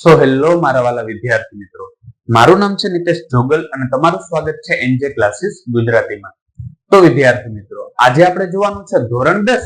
So hello મારા વાલા વિદ્યાર્થી મિત્રો. મારું નામ છે નિતેશ જોગલ અને તમારું સ્વાગત છે એનજે ક્લાસીસ ગુજરાતીમાં. તો વિદ્યાર્થી મિત્રો, આજે આપણે જોવાનું છે ધોરણ દસ,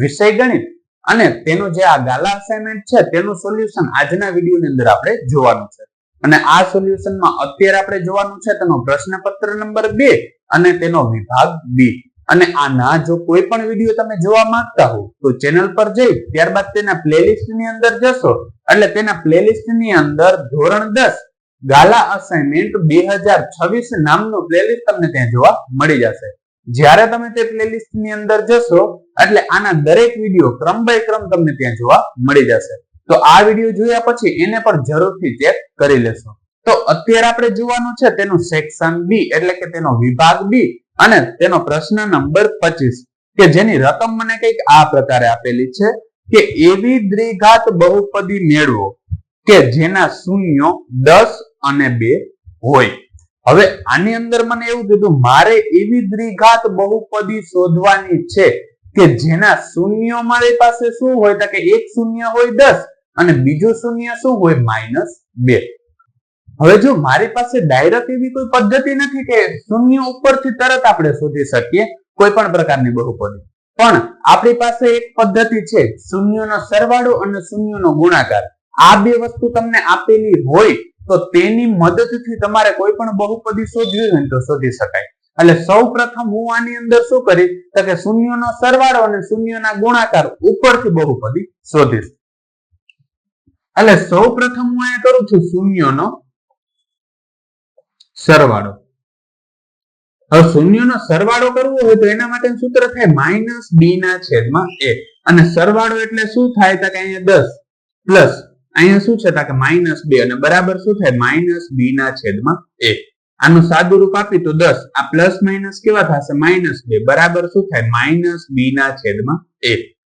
વિષય ગણિત. અને તેનું જે આ ગાલા અસાઇનમેન્ટ છે, તેનું સોલ્યુશન આજના વિડીયોની અંદર આપણે જોવાનું છે. અને આ સોલ્યુશનમાં અત્યારે આપણે જોવાનું છે તેનો પ્રશ્નપત્ર નંબર બે અને તેનો વિભાગ બી. અને આના જો કોઈ પણ વીડિયો તમે જોવા માંગતા હો, તો ચેનલ પર જઈ, ત્યારબાદ તેના પ્લેલિસ્ટની અંદર જશો. એટલે તેના પ્લેલિસ્ટની અંદર ધોરણ દસ, ગાલા અસાઇનમેન્ટ બે હજાર છવ્વીસ નામનું પ્લેલિસ્ટ તમને ત્યાં જોવા મળી જશે. જ્યારે તમે તે પ્લેલિસ્ટની અંદર જશો, એટલે આના દરેક વીડિયો ક્રમ બાય ક્રમ તમને ત્યાં જોવા મળી જશે. તો આ વીડિયો જોયા પછી એને પણ જરૂરથી ચેક કરી લેશો. તો અત્યારે આપણે જોવાનું છે તેનું સેક્શન બી એટલે કે તેનો વિભાગ બી અને તેનો પ્રશ્ન નંબર પચીસ કે જેની રકમ મને કંઈક આ પ્રકારે આપેલી છે કે એવી દ્વિઘાત બહુપદી મેળવો કે જેના શૂન્યો દસ અને બે હોય. હવે આની અંદર મને એવું કીધું, મારે એવી દ્વિઘાત બહુપદી શોધવાની છે કે જેના શૂન્યો મારી પાસે શું હોય? તો કે એક શૂન્ય હોય દસ અને બીજું શૂન્ય શું હોય? માઇનસ બે. હવે જો મારી પાસે ડાયરેક્ટ એવી કોઈ પદ્ધતિ નથી કે શૂન્ય ઉપરથી તરત આપણે શોધી શકીએ, કોઈ પણ પ્રકારની બહુપદી. પણ આપણી પાસે એક પદ્ધતિ છે, શૂન્યનો સરવાળો અને શૂન્યનો ગુણાકાર. આ બે વસ્તુ તમને આપેલી હોય, તો તેની મદદથી તમારે કોઈ પણ બહુપદી શોધવી હોય તો શોધી શકાય. એટલે સૌ પ્રથમ હું આની અંદર શું કરીશ? તો કે શૂન્યનો સરવાળો અને શૂન્યના ગુણાકાર ઉપરથી બહુપદી શોધીશ. એટલે સૌ પ્રથમ હું અહીંયા કરું છું શૂન્યનો સરવાળો. હવે શૂન્યનો સરવાળો કરવો હોય તો એના માટે સૂત્ર થાય માઇનસ બી ના છેદમાં એ અને સરવાળો એટલે શું થાય તો કે અહીંયા દસ પ્લસ અહીંયા શું છે કે માઇનસ બે અને બરાબર શું થાય માઇનસ બી ના છેદમાં એ આનું સાદું રૂપ આપી તો દસ. આ પ્લસ માઇનસ કેવા થશે? માઇનસ બે. બરાબર શું થાય? માઇનસ બી ના છેદમાં એ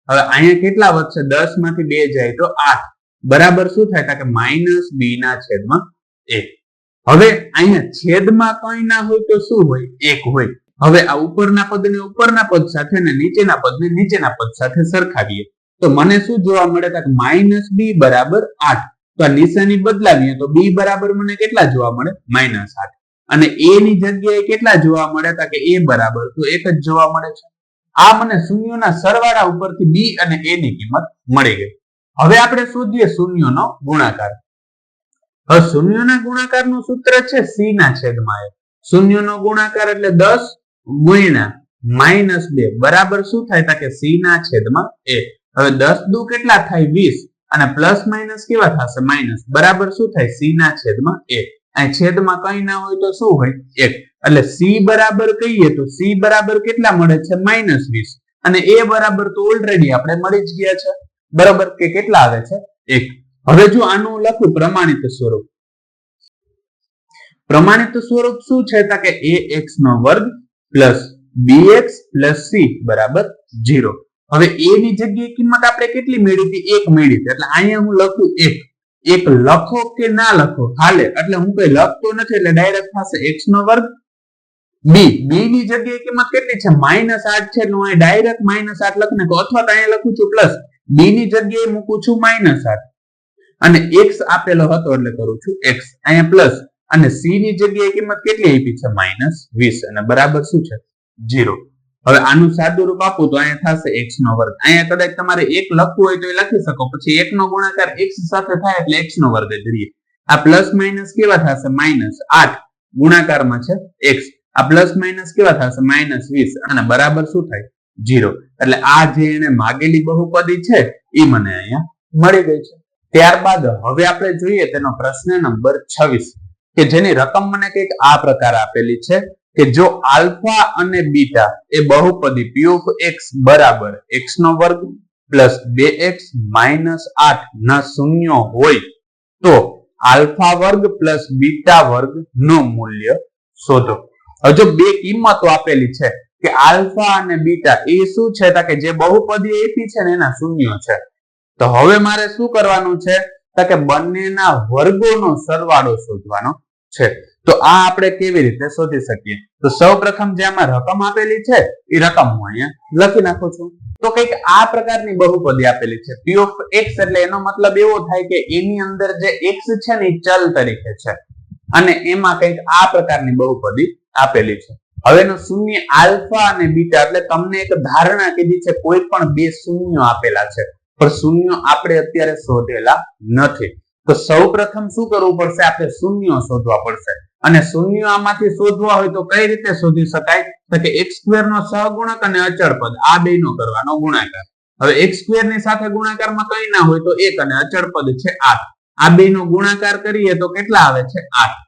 હવે અહીંયા કેટલા વધશે? દસમાંથી બે જાય તો આઠ. બરાબર શું થાય? કે માઇનસ બી ના છેદમાં એક. હવે અહીંયા છેદમાં કઈ ના હોય તો શું હોય? એક હોય. હવે આ ઉપરના પદને ઉપરના પદ સાથે અને નીચેના પદને નીચેના પદ સાથે સરખાવીએ. તો મને શું જોવા મળે? કે માઇનસ બી બરાબર આઠ. તો આ નિશાની બદલાવીએ તો બી બરાબર મને કેટલા જોવા મળે? માઇનસ આઠ. અને એ ની જગ્યાએ કેટલા જોવા મળે? કે એ બરાબર. તો એક જ જોવા મળે છે. આ મને શૂન્યોના સરવાળા ઉપરથી બી અને એ ની કિંમત મળી ગઈ. હવે આપણે શોધીએ શૂન્યોનો ગુણાકાર. હવે શૂન્યના ગુણાકારનું સૂત્ર છે સી ના છેદમાં એ શૂન્યનો ગુણાકાર એટલે દસ ગુણ્યા માઇનસ બે. બરાબર શું થાય? કે સી ના છેદમાં એ હવે દસ દુ કેટલા થાય? વીસ. અને પ્લસ માઇનસ કેવા થશે? માઇનસ. બરાબર શું થાય? સી ના છેદમાં એક. અહીં છેદમાં કઈ ના હોય તો શું હોય? એક. એટલે સી બરાબર કહીએ તો સી બરાબર કેટલા મળે છે? માઇનસ વીસ. અને એ બરાબર તો ઓલરેડી આપણે મળી જ ગયા છે. બરાબર કે કેટલા આવે છે? એક. હવે જો આનું લખું પ્રમાણિત સ્વરૂપ. પ્રમાણિત સ્વરૂપ શું છે? કે એ એક્સ નો વર્ગ plus B X plus C બરાબર ઝીરો. હવે એ ની જગ્યાએ કિંમત આપણે કેટલી મેળવી હતી? એક મેળવી એટલે અહીંયા હું લખું એક. એક લખો કે ના લખો? હાલે. એટલે હું કઈ લખતો નથી, એટલે ડાયરેક્ટ થશે એક્સ નો વર્ગ બી. બી ની જગ્યાએ કિંમત કેટલી છે? માઇનસ આઠ છે, એટલે હું ડાયરેક્ટ માઇનસ આઠ લખી અથવા તો અહીંયા લખું છું પ્લસ. બી ની જગ્યાએ મૂકું છું માઇનસ આઠ. અને એક્સ આપેલો હતો એટલે કરું છું એક્સ અહીંયા પ્લસ અને સી ની જગ્યાએ કિંમત કેટલી આપી છે? માઇનસ વીસ. અને બરાબર શું છે? જીરો હવે આનું સાદું રૂપ આપું તો અહીંયા થશે એક્સ નો વર્ગ. અહીંયા કદાચ તમારે એક લખવું હોય તો એ લખી શકો. પછી એક નો ગુણાકાર એક્સ સાથે થાય એટલે એક્સ નો વર્ગ કરીએ આ પ્લસ માઇનસ કેવા થશે? માઇનસ આઠ. ગુણાકારમાં છે એક્સ આ પ્લસ માઇનસ કેવા થશે? માઇનસ વીસ. અને બરાબર શું થાય? જીરો એટલે આ જે એને માગેલી બહુપદી છે એ મને અહીંયા મળી ગઈ છે. ત્યારબાદ હવે આપણે જોઈએ તેનો પ્રશ્ન નંબર છવ્વીસ, કે જેની રકમ મને કંઈક આ પ્રકાર આપેલી છે કે જો આલ્ફા અને બીટા એ બહુપદી પી ઓફ એક્સ બરાબર એક્સ નો વર્ગ પ્લસ બે એક્સ માઇનસ આઠ ના શૂન્ય હોય, તો આલ્ફા વર્ગ પ્લસ બીટા વર્ગનું મૂલ્ય શોધો. હજુ બે કિંમતો આપેલી છે કે આલ્ફા અને બીટા એ શું છે? કે જે બહુપદી આપી છે ને એના શૂન્ય છે. તો હવે મારે શું કરવાનું છે? તો કે બંનેના વર્ગોનો સરવાળો શોધવાનો છે. તો આ આપણે કેવી રીતે શોધી શકીએ? તો સૌ પ્રથમ જે આમાં રકમ આપેલી છે, એ રકમ હું અહીંયા લખી નાખું છું. તો કંઈક આ પ્રકારની બહુપદી આપેલી છે. પી ઓફ એક્સ એટલે એનો મતલબ એવો થાય કે એની અંદર જે એક્સ છે ને એ ચલ તરીકે છે. અને એમાં કંઈક આ પ્રકારની બહુપદી આપેલી છે. હવે એનું શૂન્ય આલ્ફા અને બીટા, એટલે તમને એક ધારણા કીધી છે, કોઈ પણ બે શૂન્યો આપેલા છે. પણ શૂન્ય આપણે અત્યારે શોધેલા નથી. તો સૌ પ્રથમ શું કરવું પડશે? આપણે શૂન્ય શોધવા પડશે. અને શૂન્ય આમાંથી શોધવા હોય તો કઈ રીતે શોધી શકાય? તો કે એક્સ સ્ક્વેર નો સહગુણક અને અચળ પદ, આ બે નો કરવાનો ગુણાકાર. હવે એક્સ સ્ક્વેરની સાથે ગુણાકારમાં કઈ ના હોય તો એક અને અચળ પદ છે આઠ. આ બે નો ગુણાકાર કરીએ તો કેટલા આવે છે? આઠ.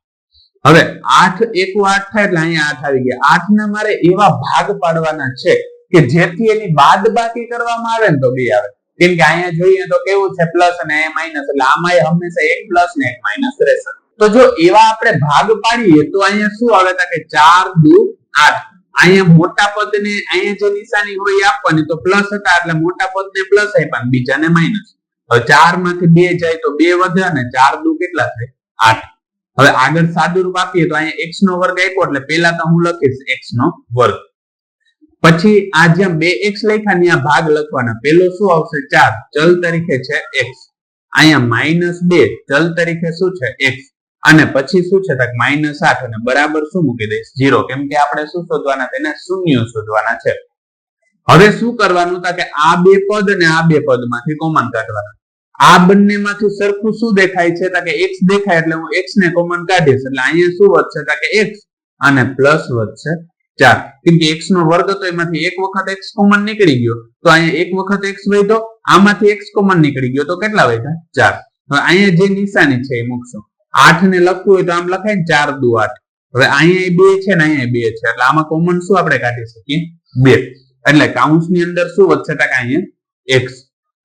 હવે આઠ એક આઠ થાય એટલે અહીંયા આઠ આવી ગયા. આઠ ને મારે એવા ભાગ પાડવાના છે કે જેથી એની બાદ બાકી કરવામાં આવે ને તો બે આવે. કેમ કે અહીંયા જોઈએ તો કેવું છે પ્લસ અને માઇનસ એટલે આમાં હંમેશા એક પ્લસ ને એક માઇનસ રહેશે. તો જો એવા આપણે ભાગ પાડીએ તો અહીંયા શું આવે કે ચાર દુ આઠ. અહીંયા મોટા પદ ને અહીંયા જે નિશાની હોય આપવાની તો પ્લસ હતા એટલે મોટા પદ ને પ્લસ આપ્યા બીજા ને માઇનસ હવે ચારમાંથી બે જાય તો બે વધે અને ચાર દુ કેટલા થાય? આઠ. હવે આગળ સાદુરૂપ આપીએ તો અહીંયા એક્સ નો વર્ગ આપ્યો એટલે પેલા તો હું લખીશ એક્સ નો વર્ગ. પછી આ જ્યાં બે એક્સ લખ્યા ત્યાં ભાગ લખવાના. પેલો શું આવશે? ચાર. ચલ તરીકે છે એક્સ અહીંયા માઇનસ બે. ચલ તરીકે શું છે? એક્સ અને પછી શું છે? માઇનસ આઠ અને બરાબર શું મૂકી દઈશ? જીરો કેમ કે આપણે શું શોધવાના તેને શૂન્ય શોધવાના છે. હવે શું કરવાનું? તા કે આ બે પદ અને આ બે પદમાંથી કોમન કાઢવાના. આ બંનેમાંથી સરખું શું દેખાય છે? કે એક્સ દેખાય એટલે હું એક્સ ને કોમન કાઢીશ. એટલે અહીંયા શું વધશે? કે એક્સ અને પ્લસ વધશે ચાર કેમ કે એક્સ નો વર્ગ હતો, એમાંથી એક વખત એક્સ કોમન નીકળી ગયો. તો અહીંયા એક વખત એક્સ વધ્યો, આમાંથી એક્સ કોમન નીકળી ગયો. તો કેટલા વધ્યા? ચાર. હવે અહીંયા જે નિશાની છે, એ મૂકશો. આઠ ને લખવું હોય તો આમ લખાય ચાર દુ આઠ. હવે અહીંયા બે છે ને અહીંયા બે છે. એટલે આમાં કોમન શું આપણે કાઢી શકીએ? બે. એટલે કાઉન્સની અંદર શું વધશે? ટકા અહીંયા એક્સ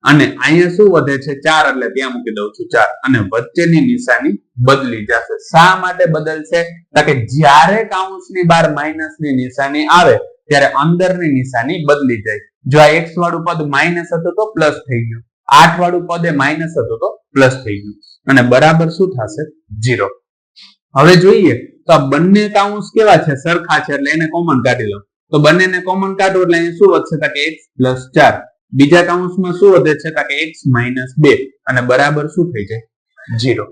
અને અહીંયા શું વધે છે? ચાર, એટલે ત્યાં મૂકી દઉં છું ચાર. અને વચ્ચેની નિશાની બદલી જશે. શા માટે બદલશે? કે જ્યારે કાઉન્સની બાર માઇનસની નિશાની આવે, ત્યારે અંદરની નિશાની બદલી જાય. જો આ એક્સ વાળું પદ માઇનસ હતું તો પ્લસ થઈ ગયું. આઠ વાળું પદ એ માઇનસ હતું તો પ્લસ થઈ ગયું. અને બરાબર શું થશે? જીરો હવે જોઈએ, તો આ બંને કાઉન્સ કેવા છે? સરખા છે, એટલે એને કોમન કાઢી લો તો બંનેને કોમન કાઢો, એટલે અહીંયા શું વધશે? કે એક્સ પ્લસ ચાર. બીજા કાઉન્સમાં શું વધે છે? કે x માઇનસ અને બરાબર શું થઈ જાય? જીરો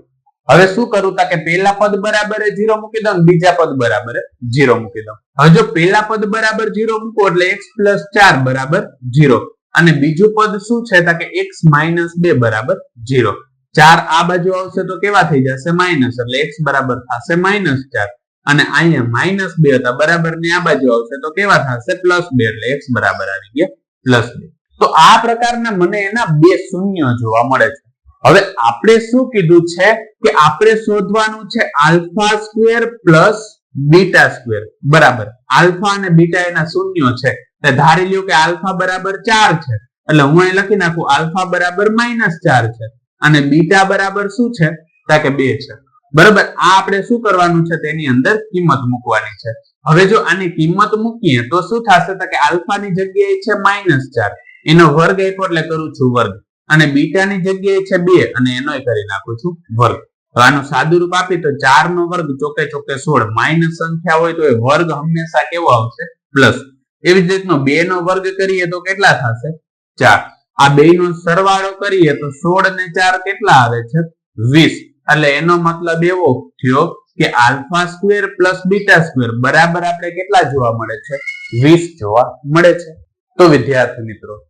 હવે શું કરું? કે પહેલા પદ બરાબર જીરો મૂકી દઉં બીજા પદ બરાબર જીરો મૂકી દઉં. હવે જો પહેલા પદ બરાબર જીરો મૂકો એટલે x પ્લસ બરાબર જીરો અને બીજું પદ શું છે? કે એક્સ માઇનસ બે બરાબર જીરો ચાર આ બાજુ આવશે તો કેવા થઈ જશે? માઇનસ એટલે એક્સ બરાબર થશે માઇનસ ચાર. અને અહીંયા માઇનસ બે હતા. બરાબર ને આ બાજુ આવશે તો કેવા થશે? પ્લસ બે. એટલે એક્સ બરાબર આવી ગયા પ્લસ બે. તો આ પ્રકારના મને એના બે શૂન્ય જોવા મળે છે. હવે આપણે શું કીધું છે કે આપણે શોધવાનું છે alpha square plus beta square. બરાબર. આલ્ફા અને બીટા એના શૂન્યો છે. ધારી લ્યો કે આલ્ફા બરાબર ચાર છે. એટલે હું અહીં લખી નાખું, આલ્ફા બરાબર માઇનસ ચાર છે. અને બીટા બરાબર શું છે? કે બે છે. બરાબર. આ આપણે શું કરવાનું છે? તેની અંદર કિંમત મૂકવાની છે. હવે જો આની કિંમત મૂકીએ તો શું થશે? કે આલ્ફાની જગ્યાએ છે માઇનસ ચાર. એનો વર્ગ આપ્યો એટલે કરું છું વર્ગ. અને બીટાની જગ્યાએ છે બે અને એનો કરી નાખું છું વર્ગ. આનું સાદું રૂપ આપી તો ચાર નો વર્ગ ચોકે ચોકે સોળ. માઇનસ સંખ્યા હોય તો એ વર્ગ હંમેશા કેવો આવશે? પ્લસ. એવી જ રીતનો બે નો વર્ગ કરીએ તો કેટલા થશે? ચાર. આ બે નો સરવાળો કરીએ તો સોળ ને ચાર કેટલા આવે છે? વીસ. એટલે એનો મતલબ એવો થયો કે alpha square plus beta square બરાબર આપણે કેટલા જોવા મળે છે? વીસ જોવા મળે છે. તો વિદ્યાર્થી મિત્રો